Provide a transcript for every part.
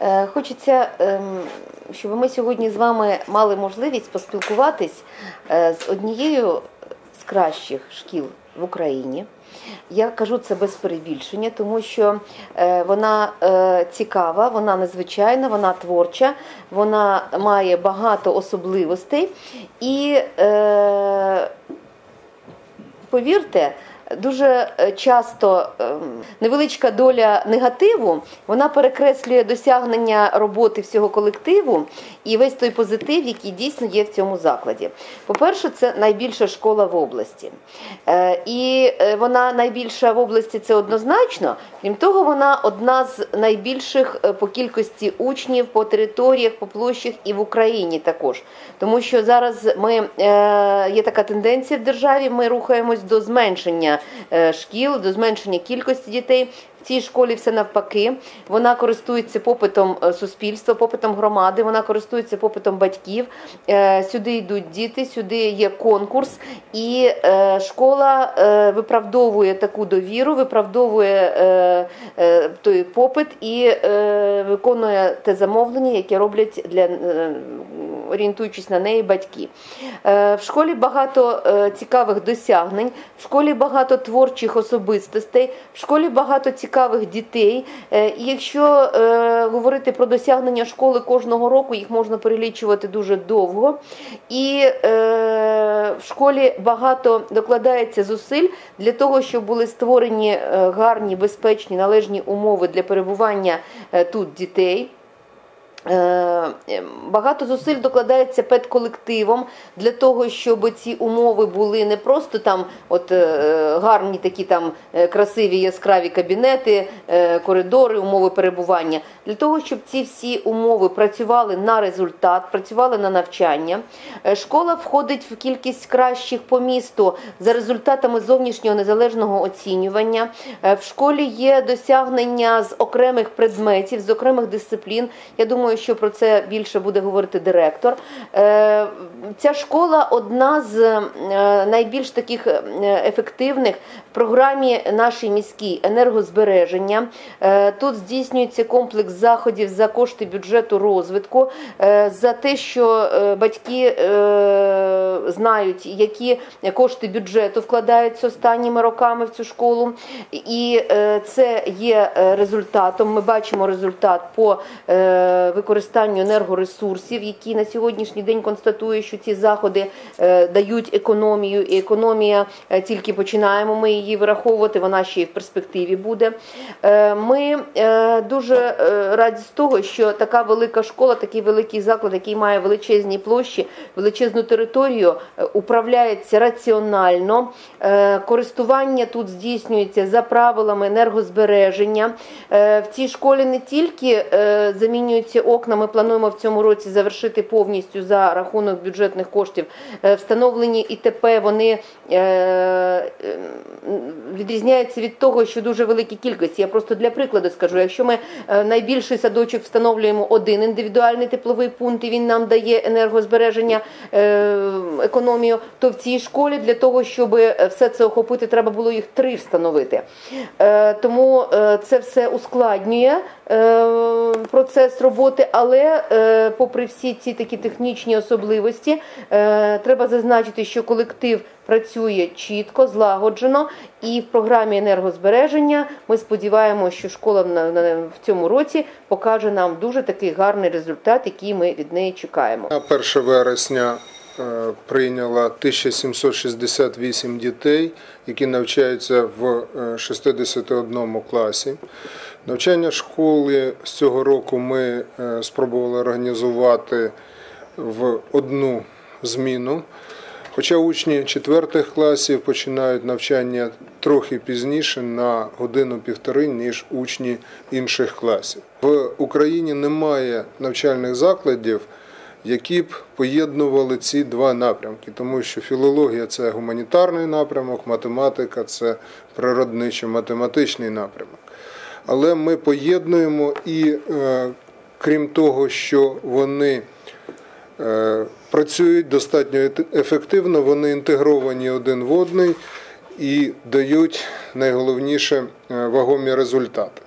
Е, Хочеться, ем, щоб ми сьогодні з вами мали можливість поспілкуватись е, з однією з кращих шкіл в Україні. Я кажу це без перебільшення, тому що е, вона цікава, вона незвичайна, вона творча, вона має багато особливостей і повірте, дуже е, часто ем, невеличка доля негативу вона перекреслює досягнення роботи всього колективу і весь той позитив, який дійсно є в цьому закладі. По-перше, це найбільша школа в області. Е, І е, вона найбільша в області це однозначно. Крім того, вона одна з найбільших по кількості учнів по територіях, по площах і в Україні також. Тому що зараз ми є така тенденція в державі. Ми рухаємось до зменшення е, шкіл, до зменшення кількості дітей. В цій школі все навпаки. Вона користується попитом е, суспільства, попитом громади, вона користується попитом батьків. Е, Сюди йдуть діти, сюди є конкурс, і школа виправдовує таку довіру, виправдовує той попит і виконує те замовлення, яке роблять для орієнтуючись на неї батьки. Е, В школі багато е, цікавих досягнень, в школі багато творчих особистостей, в школі багато цікавих дітей. Е, І якщо говорити про досягнення школи кожного року, їх можна перелічувати дуже довго. І в школі багато докладається зусиль для того, щоб були створені гарні, безпечні, належні умови для перебування тут дітей. Е, Багато зусиль докладається педколективом для того, щоб ці умови були не просто там от е, гарні такі там е, красиві яскраві кабінети, коридори, умови перебування, для того, щоб ці всі умови працювали на результат, працювали на навчання. Школа входить в кількість кращих по місту за результатами зовнішнього незалежного оцінювання. В школі є досягнення з окремих предметів, з окремих дисциплін. Я думаю, що про це більше буде говорити директор. Е, Ця школа одна з е, найбільш таких е, ефективних в програмі нашій міській енергозбереження. Тут здійснюється комплекс заходів за кошти бюджету розвитку, за те, що батьки знають, які кошти бюджету вкладаються останніми роками в цю школу. І це є результатом. Ми бачимо результат по е, використанню енергоресурсів, які на сьогоднішній день констатує, що ці заходи е, дають економію, і економія е, тільки починаємо ми її вираховувати, вона ще й в перспективі буде. Е, Ми дуже раді з того, що така велика школа, такий великий заклад, який має величезні площі, величезну територію, управляється раціонально. Користування тут здійснюється за правилами енергозбереження. В цій школі не тільки замінюються окна, ми плануємо в цьому році завершити повністю за рахунок бюджетних коштів. Е, Встановлені ІТП, вони е, е, відрізняються від того, що дуже великі кількості. Я просто для прикладу скажу, якщо ми найбільший садочок встановлюємо один індивідуальний тепловий пункт, і він нам дає енергозбереження, економію, то в цій школі для того, щоб все це охопити, треба було їх три встановити. Тому це все ускладнює процес роботи, але е, попри всі ці такі технічні особливості, е, треба зазначити, що колектив працює чітко, злагоджено, і в програмі енергозбереження ми сподіваємося, що школа в цьому році покаже нам дуже такий гарний результат, який ми від неї чекаємо. На 1 вересня прийняла 1768 дітей, які навчаються в е, 61 класі. Навчання школи з цього року ми е, спробували організувати в одну зміну. Хоча учні четвертих класів починають навчання трохи пізніше на годину-півтори, ніж учні інших класів. В Україні немає навчальних закладів, які б поєднували ці два напрямки, тому що філологія це гуманітарний напрямок, математика це природничо-математичний напрямок. Але ми поєднуємо і е, крім того, що вони е, працюють достатньо ефективно, вони інтегровані один в одний і дають найголовніше е, вагомі результати.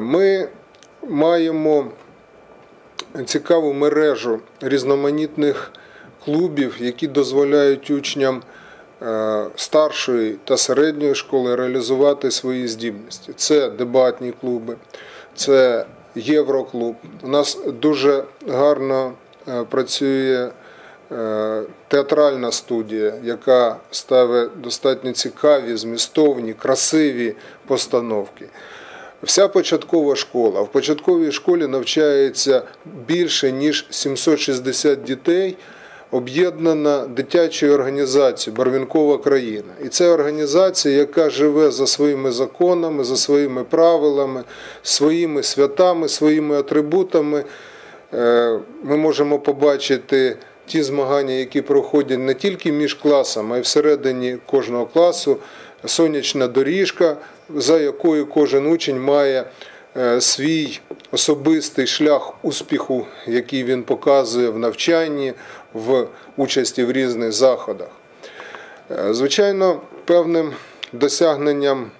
Ми маємо цікаву мережу різноманітних клубів, які дозволяють учням е, старшої та середньої школи реалізувати свої здібності. Це дебатні клуби, це Євроклуб. У нас дуже гарно е, працює е, театральна студія, яка ставить достатньо цікаві, змістовні, красиві постановки. Вся початкова школа. В початковій школі навчається більше ніж 760 дітей, об'єднана дитячою організацією Барвінкова країна. І це організація, яка живе за своїми законами, за своїми правилами, своїми святами, своїми атрибутами. Е, Ми можемо побачити ті змагання, які проходять не тільки між класами, а й всередині кожного класу. Сонячна доріжка, за якою кожен учень має е, свій особистий шлях успіху, який він показує в навчанні, в участі в різних заходах. Е, Звичайно, певним досягненням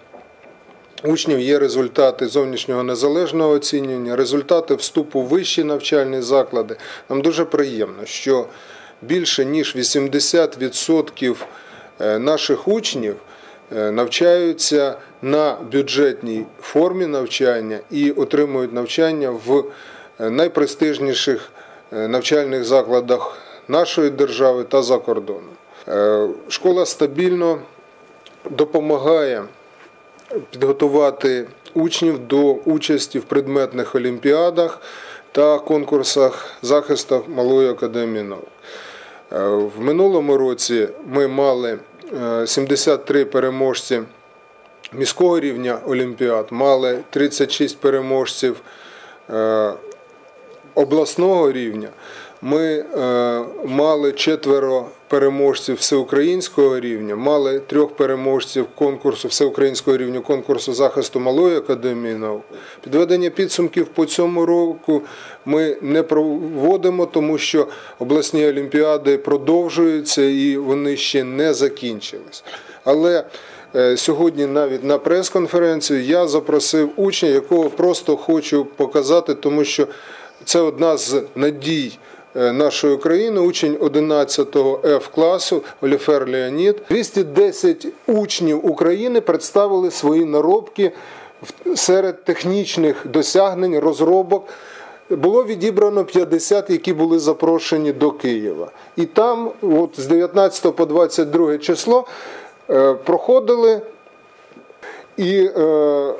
учнів є результати зовнішнього незалежного оцінювання, результати вступу в вищі навчальні заклади. Нам дуже приємно, що більше ніж 80% е, наших учнів навчаються на бюджетній формі навчання і отримують навчання в е, найпрестижніших е, навчальних закладах нашої держави та за кордоном. Е, Школа стабільно допомагає підготувати учнів до участі в предметних олімпіадах та конкурсах захисту Малої академії наук. Е, В минулому році ми мали е, 73 переможці міського рівня олімпіад, мали 36 переможців е, обласного рівня. Ми е, мали четверо переможців всеукраїнського рівня, мали трьох переможців конкурсу всеукраїнського рівня конкурсу захисту Малої академії наук. Підведення підсумків по цьому року ми не проводимо, тому що обласні олімпіади продовжуються і вони ще не закінчились. Але е, Сьогодні навіть на прес-конференцію я запросив учня, якого просто хочу показати, тому що це одна з надій нашої країни, учень 11-го F класу Оліфер Леонід. 210 учнів України представили свої наробки серед технічних досягнень, розробок. Було відібрано 50, які були запрошені до Києва. І там, от з 19 по 22 число, е, проходили і е, е,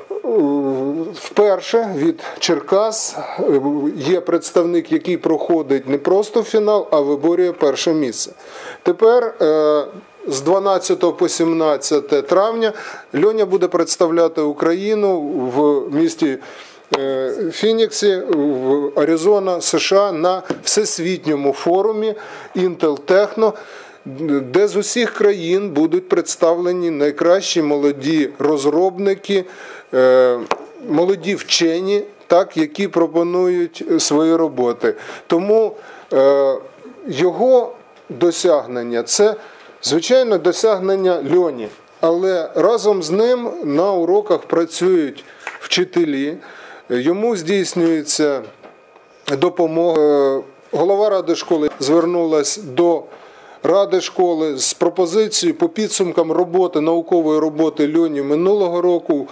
вперше від Черкас е, є представник, який проходить не просто фінал, а виборює перше місце. Тепер з 12 по 17 травня Льоня буде представляти Україну в місті. Фініксі в Аризона, США на всесвітньому форумі Intel Techno, де з усіх країн будуть представлені найкращі молоді розробники, е, молоді вчені, так, які пропонують свої роботи. Тому е, його досягнення це звичайно досягнення льоні. Але разом з ним на уроках працюють вчителі, йому здійснюється допомога. Е, Голова ради школи звернулась до ради школи з пропозицією по підсумкам роботи, наукової роботи Льоні минулого року,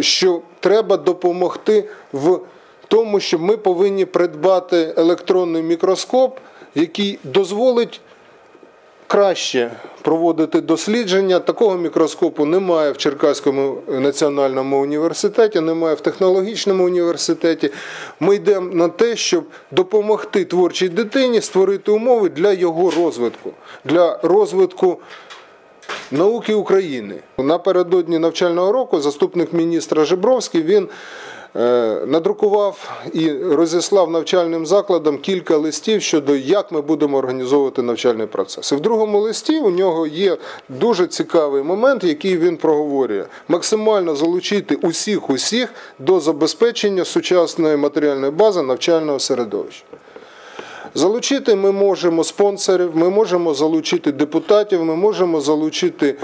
що треба допомогти в тому, що ми повинні придбати електронний мікроскоп, який дозволить краще проводити дослідження. Такого мікроскопу немає в Черкаському національному університеті, немає в технологічному університеті. Ми йдемо на те, щоб допомогти творчій дитині створити умови для його розвитку, для розвитку. Науки України напередодні навчального року заступник міністра Жебровський він надрукував і розіслав навчальним закладам кілька листів щодо як ми будемо організовувати навчальний процес. І в другому листі у нього є дуже цікавий момент, який він проговорює: максимально залучити усіх усіх до забезпечення сучасної матеріальної бази навчального середовища. Залучити ми можемо спонсорів, ми можемо залучити депутатів, ми можемо залучити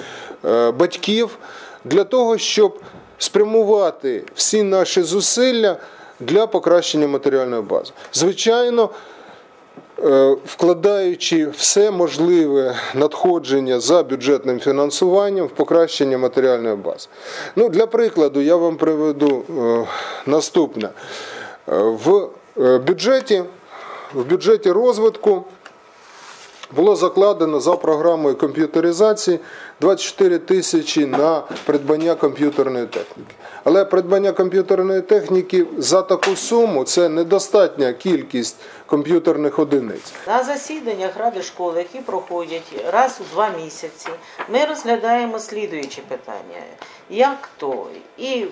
е, батьків для того, щоб спрямувати всі наші зусилля для покращення матеріальної бази. Звичайно, е, вкладаючи все можливе надходження за бюджетним фінансуванням в покращення матеріальної бази. Ну, для прикладу, я вам приведу е, наступне. Е, В бюджеті, в бюджеті розвитку було закладено за програмою комп'ютеризації 24 тисячі на придбання комп'ютерної техніки. Але придбання комп'ютерної техніки за таку суму це недостатня кількість комп'ютерних одиниць. На засіданнях ради школи, які проходять раз у два місяці, ми розглядаємо слідуючі питання: як то і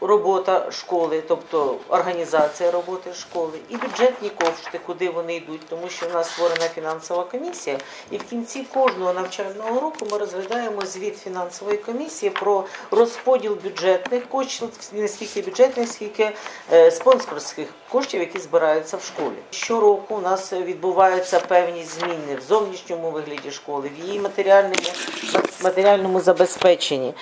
робота школи, тобто організація роботи школи, і бюджетні кошти, куди вони йдуть, тому що в нас створена фінансова комісія, і в кінці кожного навчального року ми розглядаємо звіт фінансової комісії про розподіл бюджетних коштів, не скільки бюджетних, скільки е, спонсорських коштів, які збираються в школі. Щороку у нас відбуваються певні зміни в зовнішньому вигляді школи, в її матеріальному, матеріальному забезпеченні.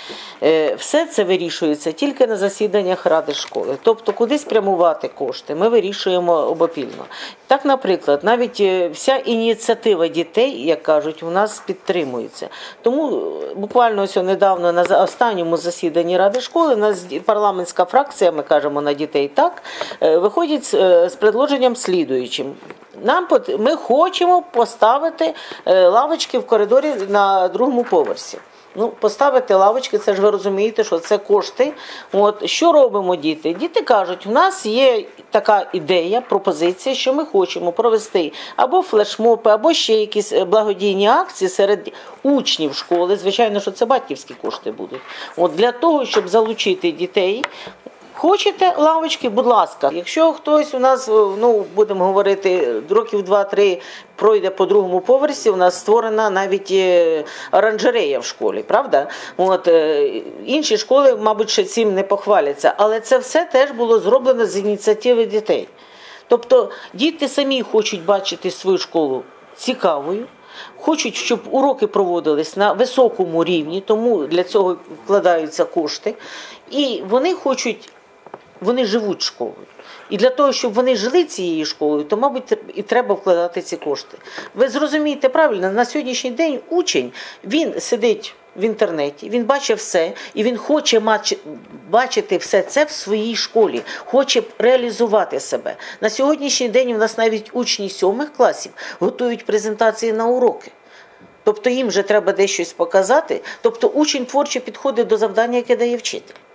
Е, Все це вирішується тільки на засіданнях ради школи. Тобто, куди спрямувати кошти, ми вирішуємо обопільно. Так, наприклад, навіть е, вся ініціатива дітей, як кажуть, у нас підтримується. Тому е, буквально ось недавно на останньому засіданні ради школи у нас парламентська фракція, ми кажемо на дітей так, виходить з предложенням слідуючим. Нам ми хочемо поставити е, лавочки в коридорі на другому поверсі. Ну, поставити лавочки, це ж ви розумієте, що це кошти. От що робимо діти? Діти кажуть, у нас є така ідея, пропозиція, що ми хочемо провести або флешмоби, або ще якісь е, благодійні акції серед учнів школи. Звичайно, що це батьківські кошти будуть. От для того, щоб залучити дітей. Хочете лавочки, будь ласка. Якщо хтось у нас, е, ну будемо говорити, років два-три пройде по другому поверсі, у нас створена навіть е, оранжерея в школі, правда? От е, інші школи, мабуть, ще цим не похваляться, але це все теж було зроблено з ініціативи дітей. Тобто діти самі хочуть бачити свою школу цікавою. Хочуть, щоб уроки проводились на високому рівні, тому для цього вкладаються кошти. І вони хочуть вони живуть школою. І для того, щоб вони жили цією школою, то, мабуть, і треба вкладати ці кошти. Ви зрозумієте правильно, на сьогоднішній день учень він сидить в інтернеті, він бачить все, і він хоче бачити все це в своїй школі, хоче реалізувати себе. На сьогоднішній день у нас навіть учні сьомих класів готують презентації на уроки. Тобто їм вже треба десь щось показати. Тобто учень творчо підходить до завдання, яке дає вчитель.